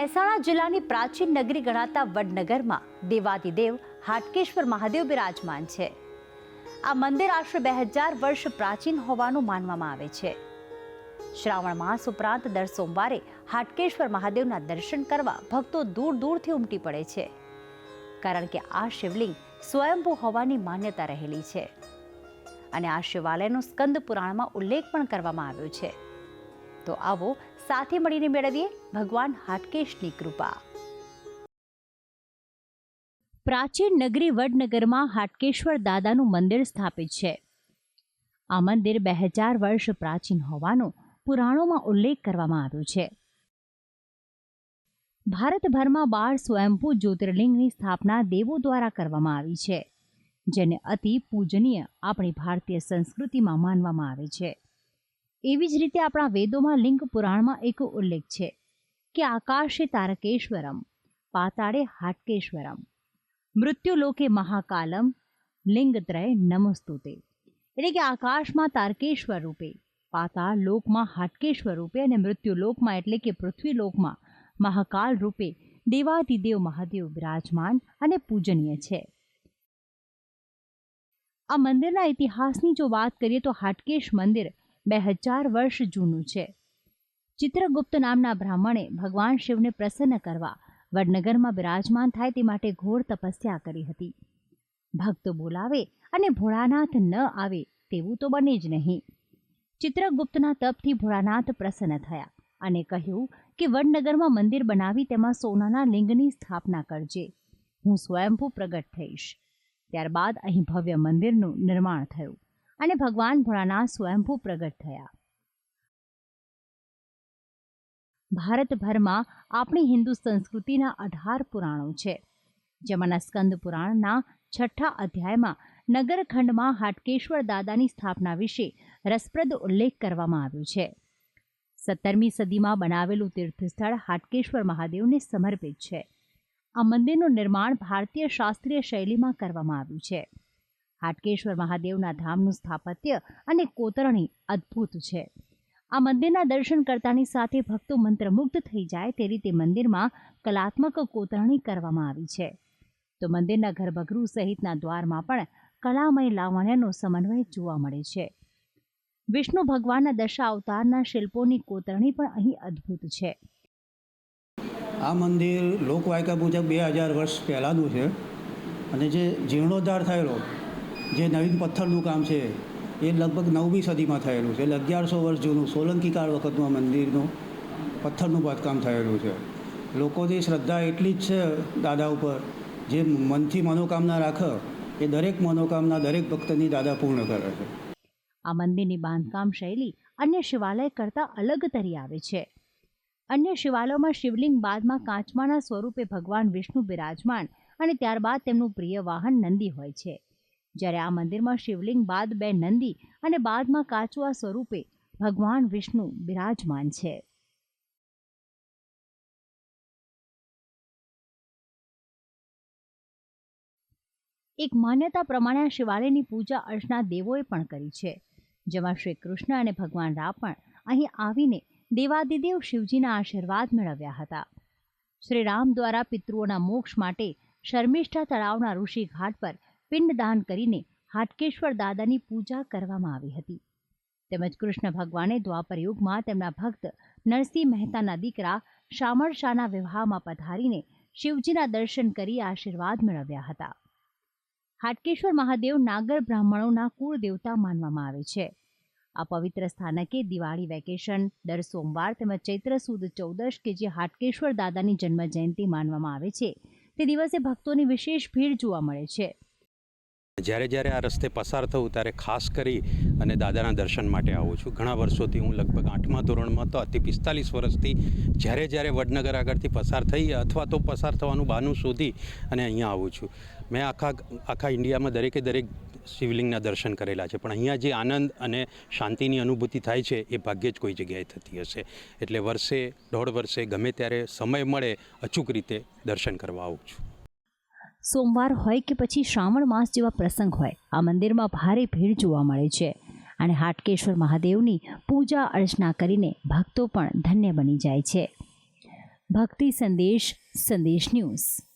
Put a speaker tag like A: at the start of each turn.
A: મહેસાણા જિલ્લાની પ્રાચીન નગરી ગણાતા વડનગરમાં દેવાદિદેવ હાટકેશ્વર મહાદેવ બિરાજમાન છે. આ મંદિર આશરે બે હજાર વર્ષ પ્રાચીન હોવાનું માનવામાં આવે છે. શ્રાવણ માસ ઉપરાંત દર સોમવારે હાટકેશ્વર મહાદેવના દર્શન કરવા ભક્તો દૂર દૂરથી ઉમટી પડે છે. કારણ કે આ શિવલિંગ સ્વયંભૂ હોવાની માન્યતા રહેલી છે. અને આ શિવાલયનો સ્કંદ પુરાણમાં ઉલ્લેખ પણ કરવામાં આવ્યો છે. તો આવો સાથે મળીને મેળવીએ ભગવાન હાટકેશની કૃપા. પ્રાચીન નગરી વડનગરમાં હાટકેશ્વર દાદાનું મંદિર સ્થાપિત છે. આ મંદિર બે હજાર વર્ષ પ્રાચીન હોવાનો પુરાણોમાં ઉલ્લેખ કરવામાં આવ્યો છે. ભારતભરમાં બાર સ્વયંભૂ જ્યોતિર્લિંગની સ્થાપના દેવો દ્વારા કરવામાં આવી છે, જેને અતિ પૂજનીય આપણી ભારતીય સંસ્કૃતિમાં માનવામાં આવે છે. એવી જ રીતે આપણા વેદોમાં લિંગ પુરાણમાં એક ઉલ્લેખ છે કે આકાશે તારકેશ્વરમ, પાતાળે હાટકેશ્વરમ મૃત્યુલોકે મહાકાલમ લિંગત્રય નમસ્તુતે. એટલે કે આકાશમાં તારકેશ્વર રૂપે, પાતાળ લોકમાં હાટકેશ્વર રૂપે અને મૃત્યુલોકમાં એટલે કે પૃથ્વીલોકમાં મહાકાલ રૂપે દેવાદિદેવ મહાદેવ બિરાજમાન અને પૂજનીય છે. આ મંદિરના ઇતિહાસની જો વાત કરીએ તો હાટકેશ મંદિર બે હજાર વર્ષ જૂનું છે. ચિત્રગુપ્ત નામના બ્રાહ્મણે ભગવાન શિવને પ્રસન્ન કરવા વડનગરમાં બિરાજમાન થાય તે માટે ઘોર તપસ્યા કરી હતી. ભક્તો બોલાવે અને ભોળાનાથ ન આવે તેવું તો બને જ નહીં. ચિત્રગુપ્તના તપથી ભોળાનાથ પ્રસન્ન થયા અને કહ્યું કે વડનગરમાં મંદિર બનાવી તેમાં સોનાના લિંગની સ્થાપના કરજે. હું સ્વયંભૂ પ્રગટ થઈશ. ત્યારબાદ અહીં ભવ્ય મંદિરનું નિર્માણ થયું. અને ભગવાન ભોળાનાથ સ્વયંભૂ પ્રગટ થયા. ભારતભરમાં આપણી હિન્દુ સંસ્કૃતિના અઢાર પુરાણો છે. જેમાંના સ્કંદ પુરાણના છઠ્ઠા અધ્યાયમાં નગરખંડમાં હાટકેશ્વર દાદાની સ્થાપના વિશે રસપ્રદ ઉલ્લેખ કરવામાં આવ્યો છે. સત્તરમી સદીમાં બનાવેલું તીર્થસ્થળ હાટકેશ્વર મહાદેવને સમર્પિત છે. આ મંદિરનું નિર્માણ ભારતીય શાસ્ત્રીય શૈલીમાં કરવામાં આવ્યું છે. હાટકેશ્વર મહાદેવના ધામનું સ્થાપત્ય અને કોતરણી અદ્ભુત છે. આ મંદિરના દર્શન કરતાની સાથે ભક્તો મંત્રમુગ્ધ થઈ જાય તે રીતે મંદિરમાં કલાત્મક કોતરણી કરવામાં આવી છે. તો મંદિરના ગર્ભગૃહ સહિતના દ્વારમાં પણ કલામય લાવણ્યનો સમન્વય જોવા મળે છે. વિષ્ણુ ભગવાનના દશા અવતારના શિલ્પોની કોતરણી પણ અહીં અદ્ભુત છે.
B: આ મંદિર લોકવાયકા મુજબ બે હજાર વર્ષ પહેલાંનું છે અને જે જીર્ણોદ્ધાર થયેલો જે નવીન પથ્થરનું કામ છે, એ લગભગ નવમી સદીમાં થયેલું છે. એટલે અગિયારસો વર્ષ જૂનું સોલંકી વખતનું આ મંદિરનું પથ્થરનું બાંધકામ થયેલું છે. લોકોની શ્રદ્ધા એટલી જ છે દાદા ઉપર, જે મનથી મનોકામના રાખે, એ દરેક મનોકામના દરેક ભક્તની દાદા પૂર્ણ કરે છે.
A: આ મંદિરની બાંધકામ શૈલી અન્ય શિવાલય કરતાં અલગ તરી આવે છે. અન્ય શિવાલયોમાં શિવલિંગ બાદમાં કાંચમાના સ્વરૂપે ભગવાન વિષ્ણુ બિરાજમાન અને ત્યારબાદ તેમનું પ્રિય વાહન નંદી હોય છે. જ્યારે આ મંદિરમાં શિવલિંગ બાદ બે નંદી અને બાદમાં કાચુઆ સ્વરૂપે ભગવાન વિષ્ણુ બિરાજમાન છે. એક માન્યતા પ્રમાણે આ શિવાલયની પૂજા અર્ચના દેવોએ પણ કરી છે. જેમાં શ્રી કૃષ્ણ અને ભગવાન રામ પણ અહીં આવીને દેવાદિદેવ શિવજીના આશીર્વાદ મેળવ્યા હતા. શ્રી રામ દ્વારા પિતૃઓના મોક્ષ માટે શર્મિષ્ઠા તળાવના ઋષિ ઘાટ પર પિંડદાન કરીને હાટકેશ્વર દાદાની પૂજા કરવામાં આવી હતી. તેમજ કૃષ્ણ ભગવાને દ્વાપર યુગમાં તેમના ભક્ત નરસિંહ મહેતાના દીકરા શામળ શાહના વિવાહમાં પધારીને શિવજીના દર્શન કરી આશીર્વાદ મેળવ્યા હતા. હાટકેશ્વર મહાદેવ નાગર બ્રાહ્મણોના કુળ દેવતા માનવામાં આવે છે. આ પવિત્ર સ્થાનકે દિવાળી વેકેશન દર સોમવાર તેમજ ચૈત્ર સુદ ચૌદશ કે જે હાટકેશ્વર દાદાની જન્મ જયંતિ માનવામાં આવે છે, તે દિવસે ભક્તોની વિશેષ ભીડ જોવા મળે છે.
C: જ્યારે જ્યારે આ રસ્તે પસાર થવું ત્યારે ખાસ કરી અને દાદાના દર્શન માટે આવું છું. ઘણા વર્ષોથી હું લગભગ આઠમા ધોરણમાં તો અતિ પિસ્તાલીસ વર્ષથી જ્યારે જ્યારે વડનગર આગળથી પસાર થઈ અથવા તો પસાર થવાનું બહાનું શોધી અને અહીંયા આવું છું. મેં આખા આખા ઇન્ડિયામાં દરેકે દરેક શિવલિંગના દર્શન કરેલા છે, પણ અહીંયા જે આનંદ અને શાંતિની અનુભૂતિ થાય છે એ ભાગ્યે જ કોઈ જગ્યાએ થતી હશે. એટલે વર્ષે, દોઢ વર્ષે ગમે ત્યારે સમય મળે, અચૂક રીતે દર્શન કરવા આવું છું.
A: સોમવાર હોય કે પછી શ્રાવણ માસ જેવા પ્રસંગ હોય, આ મંદિરમાં ભારે ભીડ જોવા મળે છે. અને હાટકેશ્વર મહાદેવની પૂજા અર્ચના કરીને ભક્તો પણ ધન્ય બની જાય છે. ભક્તિ સંદેશ સંદેશ ન્યૂઝ.